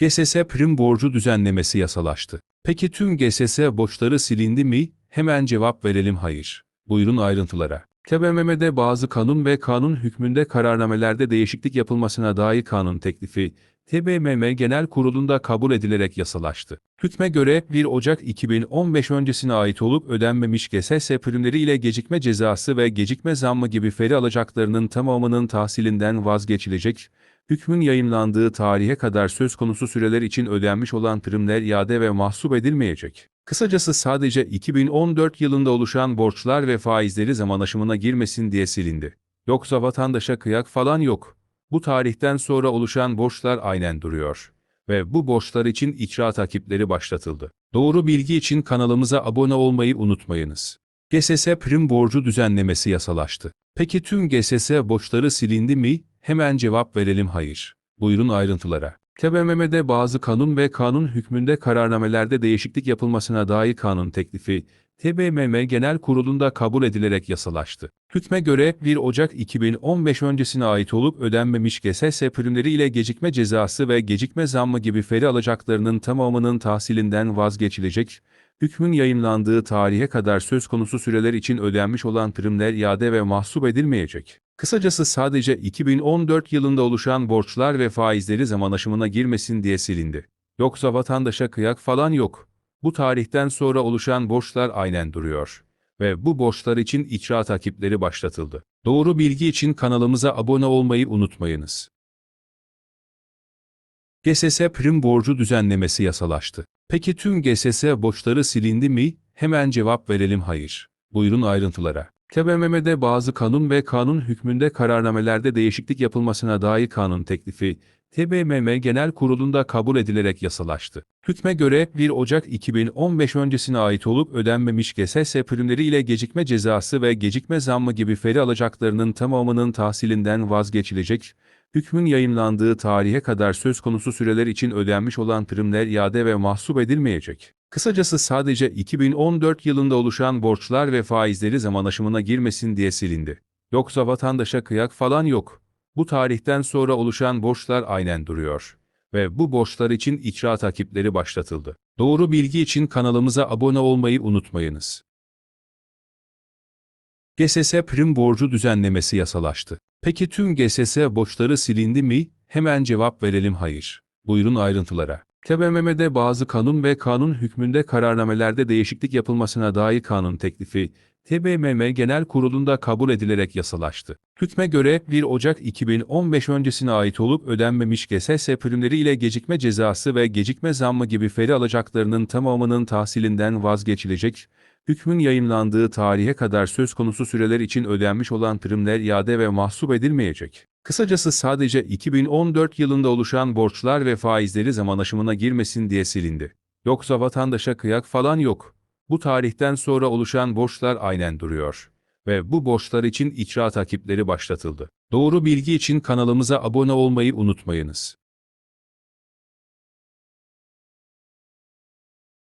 GSS prim borcu düzenlemesi yasalaştı. Peki tüm GSS borçları silindi mi? Hemen cevap verelim hayır. Buyurun ayrıntılara. TBMM'de bazı kanun ve kanun hükmünde kararnamelerde değişiklik yapılmasına dair kanun teklifi, TBMM Genel Kurulu'nda kabul edilerek yasalaştı. Hükme göre 1 Ocak 2015 öncesine ait olup ödenmemiş GSS primleri ile gecikme cezası ve gecikme zammı gibi feri alacaklarının tamamının tahsilinden vazgeçilecek, hükmün yayınlandığı tarihe kadar söz konusu süreler için ödenmiş olan primler iade ve mahsup edilmeyecek. Kısacası sadece 2014 yılında oluşan borçlar ve faizleri zaman aşımına girmesin diye silindi. Yoksa vatandaşa kıyak falan yok. Bu tarihten sonra oluşan borçlar aynen duruyor. Ve bu borçlar için icra takipleri başlatıldı. Doğru bilgi için kanalımıza abone olmayı unutmayınız. GSS prim borcu düzenlemesi yasalaştı. Peki tüm GSS borçları silindi mi? Hemen cevap verelim hayır. Buyurun ayrıntılara. TBMM'de bazı kanun ve kanun hükmünde kararnamelerde değişiklik yapılmasına dair kanun teklifi, TBMM Genel Kurulu'nda kabul edilerek yasalaştı. Hükme göre 1 Ocak 2015 öncesine ait olup ödenmemiş GSS primleri ile gecikme cezası ve gecikme zammı gibi feri alacaklarının tamamının tahsilinden vazgeçilecek, hükmün yayınlandığı tarihe kadar söz konusu süreler için ödenmiş olan primler iade ve mahsup edilmeyecek. Kısacası sadece 2014 yılında oluşan borçlar ve faizleri zaman aşımına girmesin diye silindi. Yoksa vatandaşa kıyak falan yok. Bu tarihten sonra oluşan borçlar aynen duruyor. Ve bu borçlar için icra takipleri başlatıldı. Doğru bilgi için kanalımıza abone olmayı unutmayınız. GSS prim borcu düzenlemesi yasalaştı. Peki tüm GSS borçları silindi mi? Hemen cevap verelim hayır. Buyurun ayrıntılara. TBMM'de bazı kanun ve kanun hükmünde kararnamelerde değişiklik yapılmasına dair kanun teklifi, TBMM Genel Kurulu'nda kabul edilerek yasalaştı. Hükme göre 1 Ocak 2015 öncesine ait olup ödenmemiş GSS primleri ile gecikme cezası ve gecikme zammı gibi feri alacaklarının tamamının tahsilinden vazgeçilecek, hükmün yayınlandığı tarihe kadar söz konusu süreler için ödenmiş olan primler iade ve mahsup edilmeyecek. Kısacası sadece 2014 yılında oluşan borçlar ve faizleri zaman aşımına girmesin diye silindi. Yoksa vatandaşa kıyak falan yok. Bu tarihten sonra oluşan borçlar aynen duruyor. Ve bu borçlar için icra takipleri başlatıldı. Doğru bilgi için kanalımıza abone olmayı unutmayınız. GSS prim borcu düzenlemesi yasalaştı. Peki tüm GSS borçları silindi mi? Hemen cevap verelim hayır. Buyurun ayrıntılara. TBMM'de bazı kanun ve kanun hükmünde kararnamelerde değişiklik yapılmasına dair kanun teklifi, TBMM Genel Kurulu'nda kabul edilerek yasalaştı. Hükme göre 1 Ocak 2015 öncesine ait olup ödenmemiş GSS primleri ile gecikme cezası ve gecikme zammı gibi feri alacaklarının tamamının tahsilinden vazgeçilecek, hükmün yayınlandığı tarihe kadar söz konusu süreler için ödenmiş olan primler iade ve mahsup edilmeyecek. Kısacası sadece 2014 yılında oluşan borçlar ve faizleri zaman aşımına girmesin diye silindi. Yoksa vatandaşa kıyak falan yok. Bu tarihten sonra oluşan borçlar aynen duruyor. Ve bu borçlar için icra takipleri başlatıldı. Doğru bilgi için kanalımıza abone olmayı unutmayınız.